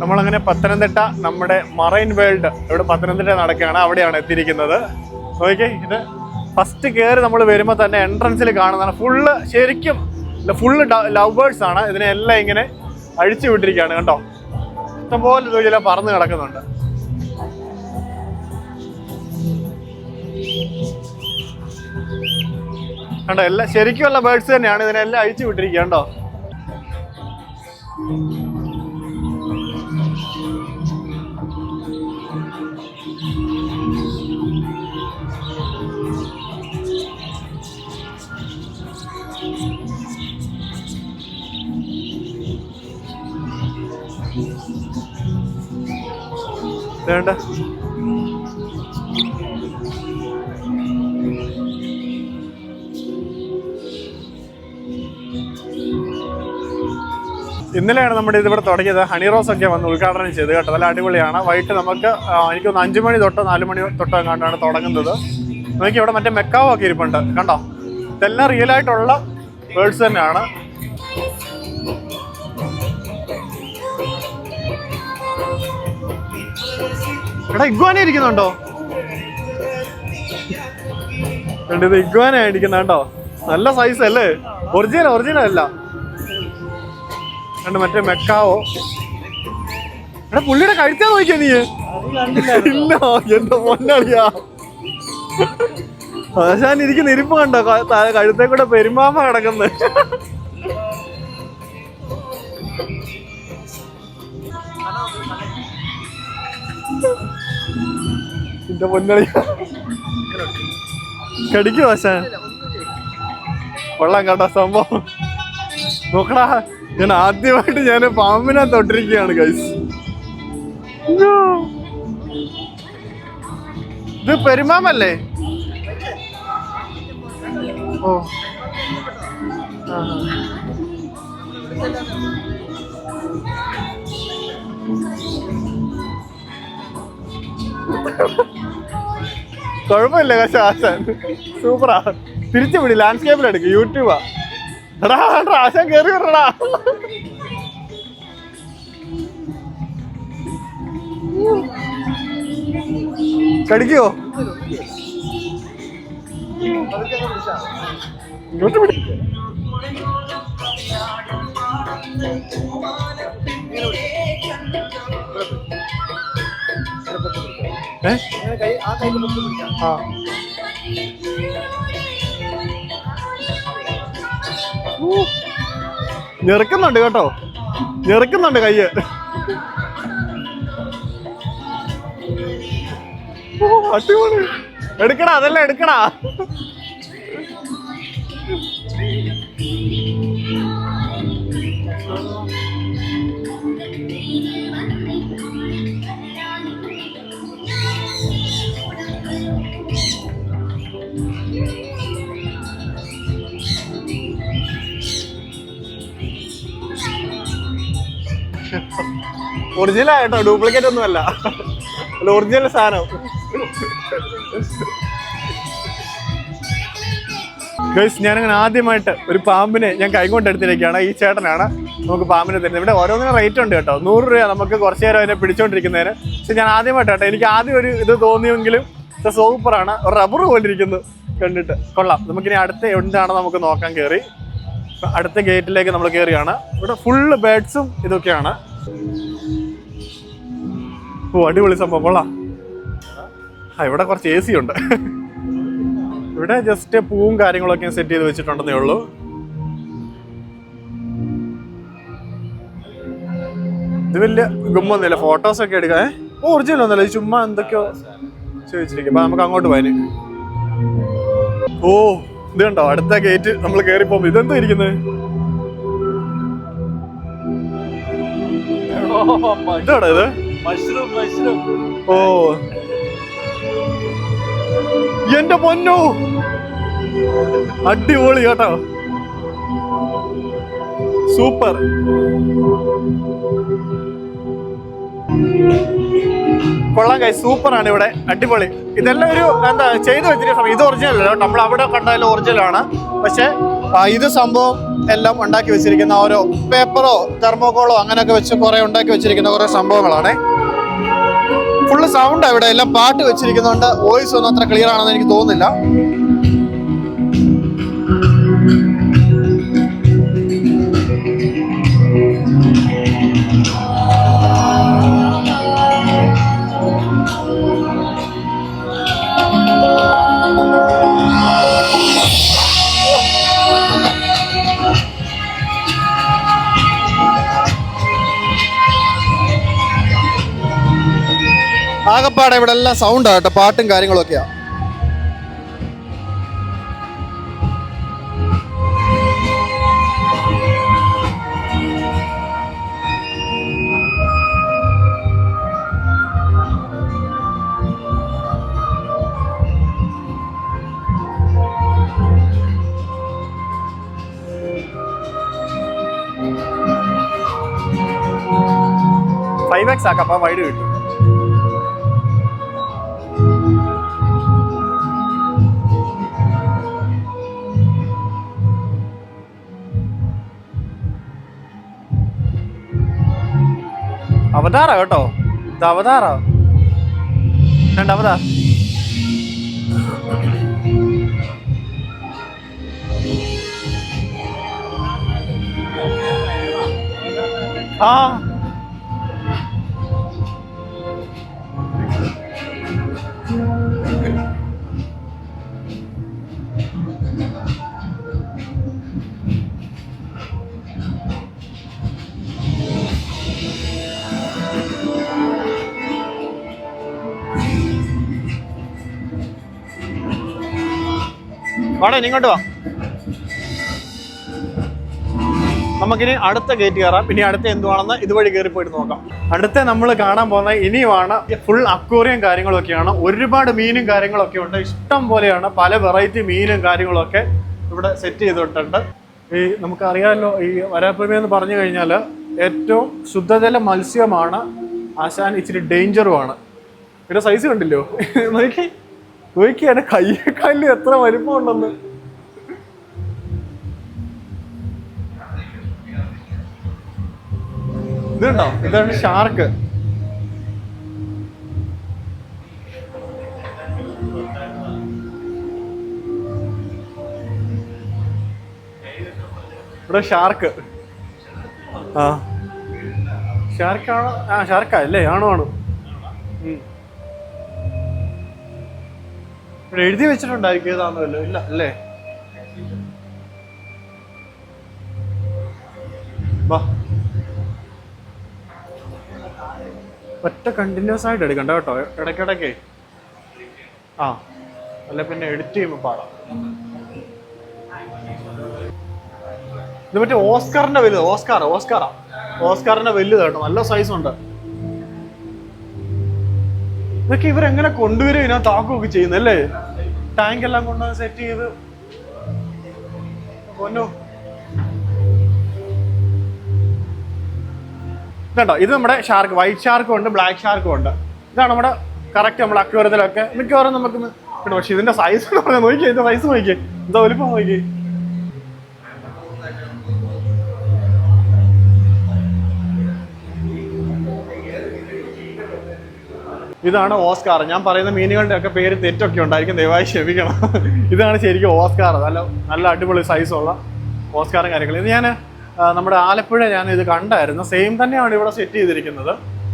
നമ്മളങ്ങനെ പത്തനംതിട്ട നമ്മുടെ marine world ഇവിടെ പത്തനംതിട്ട നടക്കുകയാണ് അവിടെയാണ് എത്തിയിരിക്കുന്നത്. ഓക്കെ ഇത് ഫസ്റ്റ് കയറി നമ്മൾ വരുമ്പോൾ തന്നെ എൻട്രൻസിൽ കാണുന്നതാണ്. ഫുള്ള് ശരിക്കും ഫുള്ള് ലവേഴ്സ് ആണ്. ഇതിനെല്ലാം ഇങ്ങനെ അഴിച്ചു വിട്ടിരിക്കുകയാണ് കണ്ടോ? ഇഷ്ടംപോലെ തൊഴിലെല്ലാം പറന്ന് കിടക്കുന്നുണ്ട്. കണ്ടോ എല്ലാം ശരിക്കുമുള്ള ബേർഡ്സ് തന്നെയാണ് ഇതിനെല്ലാം അഴിച്ചു വിട്ടിരിക്കുക കണ്ടോ? വേണ്ട. ഇന്നലെയാണ് നമ്മുടെ ഇതിവിടെ തുടങ്ങിയത്. ഹണി റോസ് ഒക്കെ വന്ന് ഉദ്ഘാടനം ചെയ്ത് കേട്ടോ. നല്ല അടിപൊളിയാണ്. വൈകിട്ട് നമുക്ക് എനിക്കൊന്ന് അഞ്ചു മണി തൊട്ട് നാല് മണി തൊട്ട് എങ്ങാണ്ടാണ് തുടങ്ങുന്നത്. നോക്കി ഇവിടെ മറ്റേ മെക്കാവോ ഒക്കെ ഇരിപ്പുണ്ട്. കണ്ടോ? ഇതെല്ലാം റിയൽ ആയിട്ടുള്ള ബേർഡ്സ് തന്നെയാണ്. എടാ ഇഗ്വാന ഇരിക്കുന്നുണ്ടോ? ഇത് ഇഗ്വാന ഇരിക്കുന്ന കണ്ടോ? നല്ല സൈസ് അല്ലേ? ഒറിജിനൽ ഒറിജിനൽ അല്ല. കണ്ട് മറ്റേ മെക്കാവോ? എടാ പുള്ളിയുടെ കഴുത്താ നോക്കിയാ നീ? ഇല്ല എന്റെ പൊന്നളിയാ. ആശാൻ ഇരിക്കുന്ന ഇരിപ്പ് കണ്ടോ? കഴുത്തെ കൂടെ പെരുമാമ കിടക്കുന്നത് എന്റെ പൊന്നളി. കടിക്കോ ആശാൻ കൊള്ളാം കേട്ടോ സംഭവം. നോക്കടാ ഞാൻ ആദ്യമായിട്ട് ഞാൻ പാമ്പിനെ തൊട്ടിരിക്കുകയാണ് ഗൈസ് ഇത് പെരുമാമല്ലേ? ഓ. ആ. കുഴപ്പമില്ല പക്ഷെ സൂപ്പറാ. തിരിച്ചു വിടി ലാൻഡ്സ്കേപ്പിൽ എടുക്കും യൂട്യൂബാ. എടാ ആശാൻ കയറി വരടാ. കടിക്കോ? ഏ? ആ. ഞെറുക്കുന്നുണ്ട് കേട്ടോ. ഞെറുക്കുന്നുണ്ട് കയ്യ്. അടിപൊളി. എടുക്കടാ അതെല്ലാം എടുക്കടാ. ഒറിജിനൽ ആയിട്ടോ? ഡ്യൂപ്ലിക്കേറ്റ് ഒന്നും അല്ല. ഒറിജിനൽ സാധനം. ഗൈസ് ഞാനങ്ങനെ ആദ്യമായിട്ട് ഒരു പാമ്പിനെ ഞാൻ കൈകൊണ്ട് എടുത്തിരിക്കുകയാണ് ഈ ചേട്ടനാണ് നമുക്ക് പാമ്പിനെ തരുന്നത്. ഇവിടെ ഓരോന്നിനും റേറ്റ് ഉണ്ട് കേട്ടോ. നൂറ് രൂപ നമുക്ക് കുറച്ച് നേരം അതിനെ പിടിച്ചോണ്ടിരിക്കുന്നതിന്. പക്ഷെ ഞാൻ ആദ്യമായിട്ട് കേട്ടോ എനിക്ക് ആദ്യം ഒരു ഇത് തോന്നിയെങ്കിലും സൂപ്പറാണ്. റബ്ബർ പോലിരിക്കുന്നു. കണ്ടിട്ട്. കൊള്ളാം. നമുക്കിനി അടുത്ത എന്താണെന്ന് നമുക്ക് നോക്കാൻ കയറി അടുത്ത ഗേറ്റിലേക്ക് നമ്മൾ കയറിയാണ് ഇവിടെ ഫുള്ള് ബേഡ്സും ഇതൊക്കെയാണ്. ഓ അടിപൊളി സംഭവം കൊള്ളാം. ആ ഇവിടെ കുറച്ച് എ സി ഉണ്ട്. ഇവിടെ ജസ്റ്റ് പൂവും കാര്യങ്ങളൊക്കെ സെറ്റ് ചെയ്ത് വെച്ചിട്ടുണ്ടെന്നേ ഉള്ളൂ. ഇത് വലിയ ഗുമ്മൊന്നുമില്ല ഫോട്ടോസ് ഒക്കെ എടുക്കാൻ ഓ ഒറിജിനൽ ഒന്നുമില്ല ഇത് ചുമ്മാ എന്തൊക്കെയോ ചോദിച്ചിരിക്കും അപ്പൊ നമുക്ക് അങ്ങോട്ട് പോയി ഓ ഇത് കണ്ടോ? അടുത്ത ഗേറ്റ് നമ്മൾ കയറി പോകുമ്പോ ഇതെന്താ ഇരിക്കുന്നത് ഇതാണോ ഇത്? ഓ. എന്റെ പൊന്നു. അടിപൊളി കേട്ടോ. സൂപ്പർ. കൊള്ളാം കൈ സൂപ്പർ ആണ് ഇവിടെ. അടിപൊളി. ഇതെല്ലാം ഒരു എന്താ ചെയ്തു സമയം. ഇത് ഒറിജിനൽ അല്ല നമ്മൾ അവിടെ കണ്ടാലും ഒറിജിനൽ ആണ്. പക്ഷെ ഇത് സംഭവം എല്ലാം ഉണ്ടാക്കി വെച്ചിരിക്കുന്ന ഓരോ പേപ്പറോ തെർമോകോളോ അങ്ങനെയൊക്കെ വെച്ച് കുറെ ഉണ്ടാക്കി വെച്ചിരിക്കുന്ന കുറെ സംഭവങ്ങളാണ്. ഫുള്ള് സൗണ്ട് ഇവിടെ. എല്ലാം പാട്ട് വെച്ചിരിക്കുന്നുണ്ട് വോയിസ് ഒന്നും അത്ര ക്ലിയർ ആണെന്ന് എനിക്ക് തോന്നുന്നില്ല. ആകപ്പാടെ ഇവിടെ എല്ലാം സൗണ്ടാണ് കേട്ടോ പാട്ടും കാര്യങ്ങളൊക്കെയാ. ഫൈവ് എക്സ് ആക്കാം വൈഡ് കിട്ടും. അവതാറാ കേട്ടോ. ഇത് അവതാറാ. ആ. വാടേ ഇങ്ങോട്ട് വാ. നമുക്കിനി അടുത്ത ഗേറ്റ് കയറാം ഇനി അടുത്ത എന്തുവാണെന്ന് ഇതുവഴി കയറി പോയിട്ട് നോക്കാം. അടുത്ത നമ്മൾ കാണാൻ പോകുന്ന ഇനിയുമാണ് ഫുൾ അക്വേറിയം കാര്യങ്ങളൊക്കെയാണ്. ഒരുപാട് മീനും കാര്യങ്ങളൊക്കെ ഉണ്ട്. ഇഷ്ടം പോലെയാണ് പല വെറൈറ്റി മീനും കാര്യങ്ങളൊക്കെ ഇവിടെ സെറ്റ് ചെയ്തിട്ടുണ്ട്. ഈ നമുക്കറിയാമല്ലോ ഈ വരാപ്പുഴ എന്ന് പറഞ്ഞു കഴിഞ്ഞാൽ ഏറ്റവും ശുദ്ധജല മത്സ്യമാണ്. ആശാൻ ഇച്ചിരി ഡേഞ്ചറുമാണ് ഇവിടെ സൈസ് കണ്ടില്ലോ? നോക്കി. നോക്കിയാണ് കയ്യേക്കാലിൽ എത്ര വലിപ്പം ഉണ്ടെന്ന്. ഇതുണ്ടോ? ഇതാണ് ഷാർക്ക്. ഇവിടെ ഷാർക്ക്. ആ. ഷാർക്കാണോ ആ ഷാർക്കാ അല്ലേ? ആണോ ആണ്? എഴുതി വെച്ചിട്ടുണ്ടായിരിക്കും ഏതാണെന്നല്ലോ ഇല്ല അല്ലേ? ഒറ്റ കണ്ടിന്യൂസ് ആയിട്ട് എടുക്കണ്ട കേട്ടോ? ഇടയ്ക്കിടയ്ക്ക്. ആ അല്ല പിന്നെ എഡിറ്റ് ചെയ്യുമ്പോൾ പാടാം. ഇത് മറ്റേ ഓസ്കാറിന്റെ വലുത് ഓസ്കാർ ഓസ്കാറാ. ഓസ്കാറിന്റെ വലുത് കേട്ടോ നല്ല സൈസ് ഉണ്ട്. ഇതൊക്കെ ഇവരെങ്ങനെ കൊണ്ടുവരും ഇതിനകത്ത് ആക്കുകയൊക്കെ ചെയ്യുന്നല്ലേ ടാങ്ക് എല്ലാം കൊണ്ടുവന്ന് സെറ്റ് ചെയ്ത്. ണ്ടോ ഇത് നമ്മുടെ ഷാർക്ക് വൈറ്റ് ഷാർക്കും ഉണ്ട് ബ്ലാക്ക് ഷാർക്കും ഉണ്ട്. ഇതാണ് നമ്മുടെ കറക്റ്റ് നമ്മുടെ അക്വരത്തിലൊക്കെ മിക്കവാറും നമുക്ക് പക്ഷെ ഇതിന്റെ സൈസ് നോക്കി ഇതിന്റെ സൈസ് നോക്കിയേ എന്താ വലിപ്പം നോക്കിയേ ഇതാണ് ഓസ്കാർ. ഞാൻ പറയുന്ന മീനുകളുടെ ഒക്കെ പേര് തെറ്റൊക്കെ ഉണ്ടായിരിക്കും. ദയവായി ക്ഷമിക്കണം. ഇതാണ് ശരിക്കും ഓസ്കാർ. നല്ല നല്ല അടിപൊളി സൈസുള്ള ഓസ്കാറും കാര്യങ്ങളും ഇത് ഞാൻ നമ്മുടെ ആലപ്പുഴ ഞാൻ ഇത് കണ്ടായിരുന്നു. സെയിം തന്നെയാണ് ഇവിടെ സെറ്റ് ചെയ്തിരിക്കുന്നത്.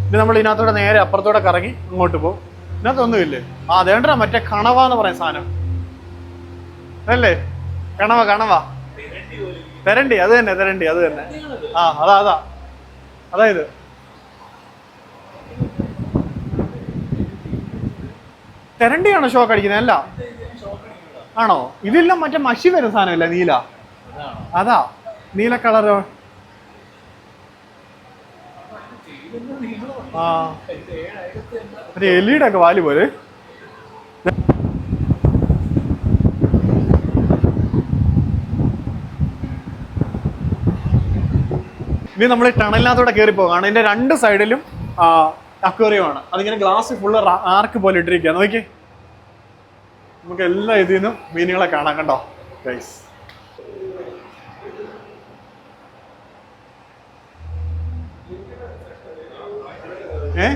ഇത് നമ്മൾ ഇതിനകത്തൂടെ നേരെ അപ്പുറത്തൂടെ കറങ്ങി അങ്ങോട്ട് പോകും. ഇതിനകത്തൊന്നുമില്ലേ ആ അതേണ്ട മറ്റേ കണവ എന്ന് പറയുന്ന സാധനം. അല്ലേ? കണവ കണവ. തെരണ്ടി അത് തന്നെ തെരണ്ടി അത് തന്നെ. ആ അതാ അതാ. അതായത് തെരണ്ടിയാണോ ഷോക്ക് അടിക്കുന്നത്? അല്ല. ആണോ? ഇതെല്ലാം മറ്റേ മഷി വരുന്ന സാധനമല്ല നീല? അതാ. നീല കളർ ആ. മറ്റേ എലിയുടെ ഒക്കെ വാൽ പോലെ. ഇനി നമ്മൾ ടണലിനകത്തൂടെ കയറി പോകാണ് ഇതിന്റെ രണ്ട് സൈഡിലും അക്വേറിയമാണ്. അതിങ്ങനെ ഗ്ലാസ് ഫുള്ള് ആർക്ക് പോലെ ഇട്ടിരിക്കുക നോക്കി നമുക്ക് എല്ലാ ഇതിൽ നിന്നും മീനുകളെ കാണാം കണ്ടോ? ഗൈസ് ഏ?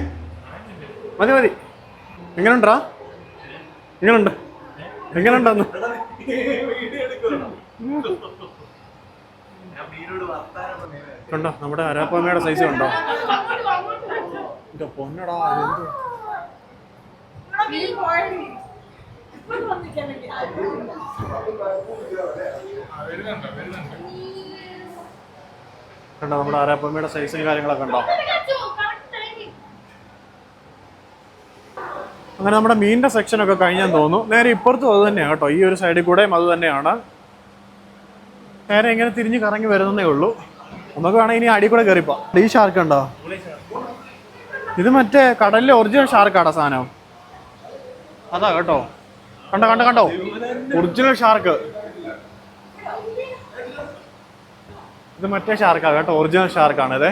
മതി മതി. എങ്ങനെയുണ്ടാ എങ്ങനെയുണ്ട് എങ്ങനെയുണ്ടെന്ന് കണ്ടോ? നമ്മുടെ അരാപ്പമ്മയുടെ സൈസ് ഉണ്ടോ എന്റെ പൊന്നടാ? കണ്ടോ നമ്മുടെ ആരാപ്പമ്മയുടെ സൈസും കാര്യങ്ങളൊക്കെ ഉണ്ടോ അങ്ങനെ നമ്മുടെ മീനിന്റെ സെക്ഷൻ ഒക്കെ കഴിഞ്ഞാൽ തോന്നുന്നു. നേരെ ഇപ്പുറത്തും അത് തന്നെയാണ് കേട്ടോ. ഈ ഒരു സൈഡിൽ കൂടെയും അത് തന്നെയാണ്. നേരെ ഇങ്ങനെ തിരിഞ്ഞ് കറങ്ങി വരുന്നേ ഉള്ളൂ. നമുക്ക് വേണമെങ്കിൽ ഇനി അടി കൂടെ കയറിപ്പോ. ഈ ഷാർക്ക് ഉണ്ടോ? ഇത് മറ്റേ കടലിലെ ഒറിജിനൽ ഷാർക്കാടാ സാധനം. അതാ കേട്ടോ. കണ്ടോ കണ്ടോ കണ്ടോ? ഒറിജിനൽ ഷാർക്ക് ഇത് മറ്റേ ഷാർക്കാ കേട്ടോ ഒറിജിനൽ ഷാർക്കാണ് ഇതേ.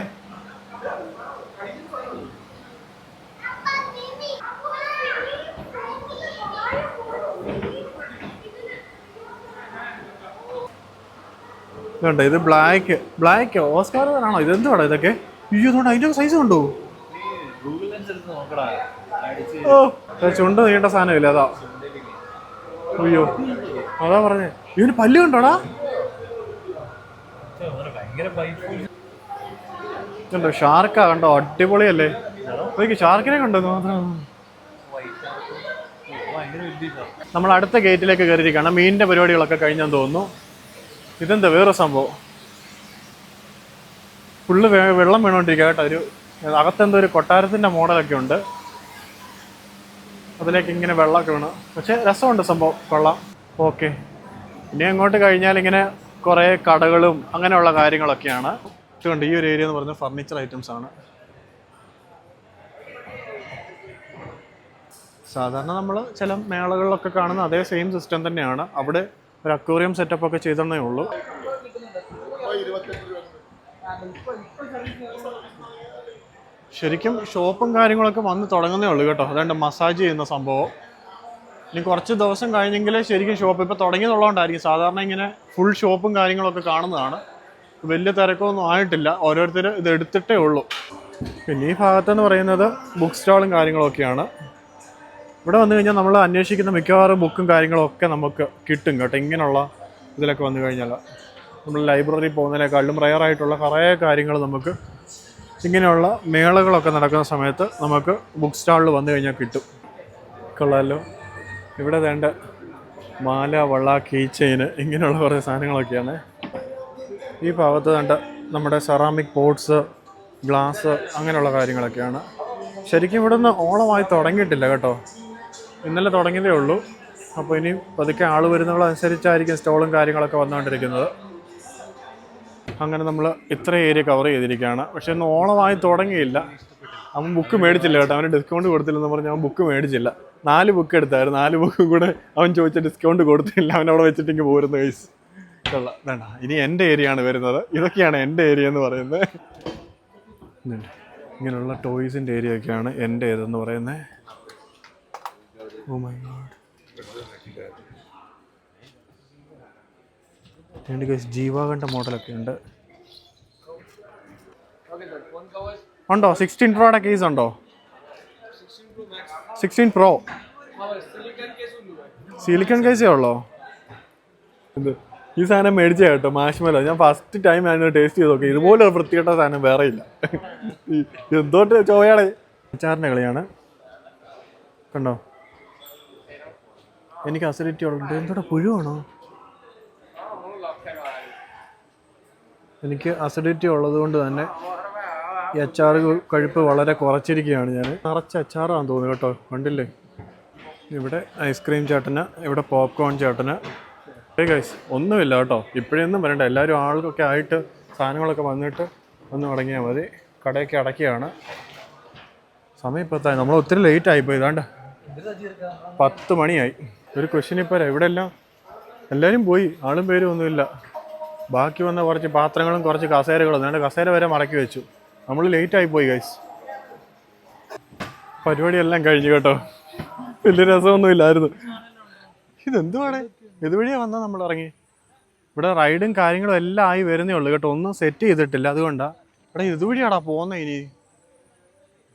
ഇത് ബ്ലാക്ക് ബ്ലാക്ക് ഓസ്കാർ ആണോ? ഇതെന്തുവാടാ ഇതൊക്കെ? അയ്യോ ഇതുകൊണ്ട് അതിന്റെ സൈസ് ഉണ്ടോ ഓ ചുണ്ട് നീണ്ട സാധനമില്ല അതാ. അയ്യോ അതാ പറഞ്ഞേ. ഇവന് പല്ല് കണ്ടോടാ? കണ്ടോ ഷാർക്കാ കണ്ടോ? അടിപൊളിയല്ലേ? നോക്കി ഷാർക്കിനെ കണ്ടോ? മാത്രം. നമ്മൾ അടുത്ത ഗേറ്റിലേക്ക് കയറിയിരിക്കുകയാണ്. മീനിന്റെ പരിപാടികളൊക്കെ കഴിഞ്ഞെന്ന് തോന്നുന്നു. ഇതെന്താ വേറെ സംഭവം? ഫുള്ള് വെള്ളം വീണോണ്ടിരിക്കുക കേട്ടോ ഒരു അകത്തെന്തോ ഒരു കൊട്ടാരത്തിന്റെ മോഡലൊക്കെ ഉണ്ട്. അതിലേക്ക് ഇങ്ങനെ വെള്ളമൊക്കെ വീണു. പക്ഷെ രസമുണ്ട് സംഭവം. കൊള്ളാം. ഓക്കെ. ഇനി അങ്ങോട്ട് കഴിഞ്ഞാൽ ഇങ്ങനെ കുറേ കടകളും അങ്ങനെയുള്ള കാര്യങ്ങളൊക്കെയാണ്. ഈ ഒരു ഏരിയ എന്ന് പറഞ്ഞ ഫർണിച്ചർ ഐറ്റംസ് ആണ്. സാധാരണ നമ്മൾ ചില മേളകളിലൊക്കെ കാണുന്ന അതേ സെയിം സിസ്റ്റം തന്നെയാണ്. അവിടെ ഒരു അക്വേറിയം സെറ്റപ്പ് ഒക്കെ ചെയ്തെന്നേ ഉള്ളൂ. ശരിക്കും ഷോപ്പും കാര്യങ്ങളൊക്കെ വന്ന് തുടങ്ങുന്നേ ഉള്ളൂ കേട്ടോ. അതുകൊണ്ട് മസാജ് ചെയ്യുന്ന സംഭവം. ഇനി കുറച്ച് ദിവസം കഴിഞ്ഞെങ്കിലേ ശരിക്കും ഷോപ്പ് ഇപ്പോൾ തുടങ്ങിയതുള്ളതുകൊണ്ടായിരിക്കും. സാധാരണ ഇങ്ങനെ ഫുൾ ഷോപ്പും കാര്യങ്ങളൊക്കെ കാണുന്നതാണ്. വലിയ തിരക്കൊന്നും ആയിട്ടില്ല. ഓരോരുത്തർ ഇത് എടുത്തിട്ടേ ഉള്ളൂ. പിന്നെ ഈ ഭാഗത്തെന്ന് പറയുന്നത് ബുക്ക് സ്റ്റാളും കാര്യങ്ങളൊക്കെയാണ്. ഇവിടെ വന്നു കഴിഞ്ഞാൽ നമ്മൾ അന്വേഷിക്കുന്ന മിക്കവാറും ബുക്കും കാര്യങ്ങളും ഒക്കെ നമുക്ക് കിട്ടും കേട്ടോ. ഇങ്ങനെയുള്ള ഇതിലൊക്കെ വന്നു കഴിഞ്ഞാൽ നമ്മൾ ലൈബ്രറി പോകുന്നതിനേക്കാളും റയറായിട്ടുള്ള കുറേ കാര്യങ്ങൾ നമുക്ക് ഇങ്ങനെയുള്ള മേളകളൊക്കെ നടക്കുന്ന സമയത്ത് നമുക്ക് ബുക്ക് സ്റ്റാളിൽ വന്നു കഴിഞ്ഞാൽ കിട്ടും. കൊള്ളാമല്ലോ ഇവിടെ വേണ്ട മാല വള്ള കീ ചെയിന് ഇങ്ങനെയുള്ള കുറേ സാധനങ്ങളൊക്കെയാണ്. ഈ ഭാഗത്ത് വേണ്ട നമ്മുടെ സെറാമിക് പോട്ട്സ് ഗ്ലാസ് അങ്ങനെയുള്ള കാര്യങ്ങളൊക്കെയാണ്. ശരിക്കും ഇവിടുന്ന് ഓളമായി തുടങ്ങിയിട്ടില്ല കേട്ടോ. ഇന്നലെ തുടങ്ങിയതേ ഉള്ളൂ. അപ്പോൾ ഇനി പതുക്കെ ആൾ വരുന്നതനുസരിച്ചായിരിക്കും സ്റ്റോളും കാര്യങ്ങളൊക്കെ വന്നുകൊണ്ടിരിക്കുന്നത്. അങ്ങനെ നമ്മൾ ഇത്ര ഏരിയ കവർ ചെയ്തിരിക്കുകയാണ്. പക്ഷെ ഇന്ന് ഓണമായി തുടങ്ങിയില്ല. അവൻ ബുക്ക് മേടിച്ചില്ല കേട്ടോ. അവന് ഡിസ്കൗണ്ട് കൊടുത്തില്ലെന്ന് പറഞ്ഞ് അവൻ ബുക്ക് മേടിച്ചില്ല. നാല് ബുക്ക് എടുത്തായിരുന്നു. നാല് ബുക്കും കൂടെ അവൻ ചോദിച്ച ഡിസ്കൗണ്ട് കൊടുത്തില്ല. അവൻ അവിടെ വെച്ചിട്ടെങ്കിൽ പോരുന്ന കേസ് കൊള്ള. വേണ്ട. ഇനി എന്റെ ഏരിയ ആണ് വരുന്നത്. ഇതൊക്കെയാണ് എന്റെ ഏരിയ എന്ന് പറയുന്നത്. ഇങ്ങനെയുള്ള ടോയ്സിന്റെ ഏരിയ ഒക്കെയാണ് എന്റെ ഇതെന്ന് പറയുന്നത്? ഓ മൈ ഗോഡ് രണ്ട് കേസ് ജീവാകണ്ട മോഡലൊക്കെ ഉണ്ട്. ഉണ്ടോ? സിക്സ്റ്റീൻ പ്രോയുടെ കേസ് ഉണ്ടോ? സിക്സ്റ്റീൻ പ്രോ സിലിക്കൺ കേസേ ഉള്ളോ? എന്ത് ഈ സാധനം മേടിച്ച കേട്ടോ മാഷ്മലോ. ഞാൻ ഫസ്റ്റ് ടൈം ഞാൻ ടേസ്റ്റ് ചെയ്ത് നോക്കി. ഇതുപോലെ ഒരു വൃത്തികെട്ട സാധനം വേറെ ഇല്ല. എന്തോട്ട് ചോയാളെ? അച്ചാറിന്റെ കളിയാണ്. കണ്ടോ? എനിക്ക് അസിഡിറ്റി ഉള്ളത് എന്തോടെ പുഴുവാണോ? എനിക്ക് അസിഡിറ്റി ഉള്ളത് കൊണ്ട് തന്നെ ഈ അച്ചാർ കഴിപ്പ് വളരെ കുറച്ചിരിക്കുകയാണ് ഞാൻ. നിറച്ച അച്ചാറാണെന്ന് തോന്നുന്നു കേട്ടോ കണ്ടില്ലേ? ഇവിടെ ഐസ്ക്രീം ചേട്ടന് ഇവിടെ പോപ്കോൺ ചേട്ടന്. ഗൈസ് ഒന്നുമില്ല കേട്ടോ. ഇപ്പോഴൊന്നും വരണ്ട. എല്ലാവരും ആൾക്കൊക്കെ ആയിട്ട് സാധനങ്ങളൊക്കെ വന്നിട്ട് ഒന്ന് തുടങ്ങിയാൽ മതി. കടയൊക്കെ അടയ്ക്കുകയാണ്. സമയം ഇപ്പത്തായി നമ്മൾ ഒത്തിരി ലേറ്റ് ആയിപ്പോയി ഇതാണ്ട്. പത്ത് മണിയായി. ഒരു ക്വസ്റ്റ്യൻ ഇപ്പോൾ എവിടെയെല്ലാം എല്ലാം എല്ലാവരും പോയി. ആളും പേരും ഒന്നുമില്ല. ബാക്കി വന്ന കുറച്ച് പാത്രങ്ങളും കുറച്ച് കസേരകളും അതുകൊണ്ട് കസേര വരെ മടക്കി വെച്ചു. നമ്മൾ ലേറ്റ് ആയി പോയി ഗൈസ് പരിപാടിയെല്ലാം കഴിഞ്ഞു കേട്ടോ. വലിയ രസമൊന്നും ഇല്ലായിരുന്നു ഇതെന്തുവാണ്? ഇതുവഴിയാ വന്നാൽ നമ്മൾ ഇറങ്ങി? ഇവിടെ റൈഡും കാര്യങ്ങളും എല്ലാം ആയി വരുന്നേ ഉള്ളൂ കേട്ടോ. ഒന്നും സെറ്റ് ചെയ്തിട്ടില്ല. അതുകൊണ്ടാ. ഇവിടെ ഇതുവഴിയാടാ പോകുന്നത് ഇനി.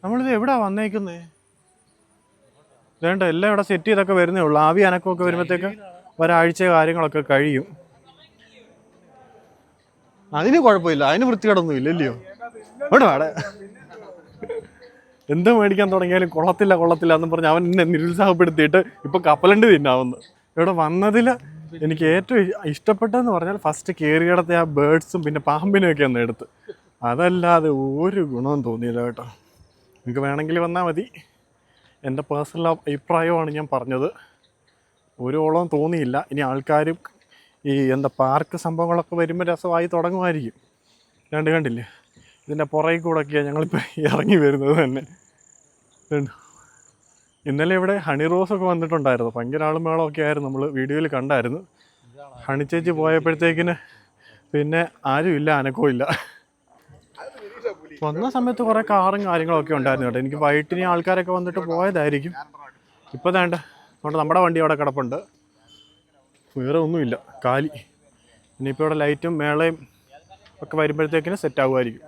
നമ്മളിത് എവിടാ വന്നേക്കുന്നേ? വേണ്ട എല്ലാം ഇവിടെ സെറ്റ് ചെയ്തൊക്കെ വരുന്നേ ഉള്ളൂ. ആവി അനക്കമൊക്കെ വരുമ്പോഴത്തേക്ക് ഒരാഴ്ച കാര്യങ്ങളൊക്കെ കഴിയും. അതിന് കുഴപ്പമില്ല. അതിന് വൃത്തികേടൊന്നും ഇല്ലല്ലയോ ഇവിടെ വാടെ എന്ത് മേടിക്കാൻ തുടങ്ങിയാലും കൊള്ളത്തില്ല കൊള്ളത്തില്ല എന്ന് പറഞ്ഞ് അവൻ എന്നെ നിരുത്സാഹപ്പെടുത്തിയിട്ട് ഇപ്പൊ കപ്പലണ്ട് തിന്നാവുന്നു. ഇവിടെ വന്നതിൽ എനിക്ക് ഏറ്റവും ഇഷ്ടപ്പെട്ടതെന്ന് പറഞ്ഞാൽ ഫസ്റ്റ് കയറിയിടത്തെ ആ ബേഡ്സും പിന്നെ പാമ്പിനെയൊക്കെ ഒന്ന് എടുത്ത്. അതല്ലാതെ ഒരു ഗുണവും തോന്നിയില്ല കേട്ടോ. നിങ്ങൾക്ക് വേണമെങ്കിൽ വന്നാൽ മതി. എന്റെ പേഴ്സണൽ അഭിപ്രായമാണ് ഞാൻ പറഞ്ഞത്. ഒരു ഓളവും തോന്നിയില്ല. ഇനി ആൾക്കാരും ഈ എന്താ പാർക്ക് സംഭവങ്ങളൊക്കെ വരുമ്പോൾ രസമായി തുടങ്ങുമായിരിക്കും. രണ്ട് കണ്ടില്ലേ? ഇതിന്റെ പുറകിൽ കൂടെയൊക്കെയാണ് ഞങ്ങളിപ്പോൾ ഇറങ്ങി വരുന്നത് തന്നെ? ഇന്നലെ ഇവിടെ ഹണി റോസ് ഒക്കെ വന്നിട്ടുണ്ടായിരുന്നു. ഭയങ്കര ആളും മേളമൊക്കെ ആയിരുന്നു. നമ്മൾ വീഡിയോയിൽ കണ്ടായിരുന്നു. ഹണി ചേച്ചി പോയപ്പോഴത്തേക്കിന് പിന്നെ ആരും ഇല്ല അനക്കവും വന്ന സമയത്ത് കുറേ കാറും കാര്യങ്ങളൊക്കെ ഉണ്ടായിരുന്നു കേട്ടോ. എനിക്ക് വൈകിട്ടിനി ആൾക്കാരൊക്കെ വന്നിട്ട് പോയതായിരിക്കും. ഇപ്പോൾ വേണ്ട നമ്മുടെ വണ്ടി അവിടെ കിടപ്പുണ്ട്. വേറെ ഒന്നുമില്ല കാലി. ഇനിയിപ്പോൾ ഇവിടെ ലൈറ്റും മേളയും ഒക്കെ വരുമ്പോഴത്തേക്കിന് സെറ്റ് ആകുമായിരിക്കും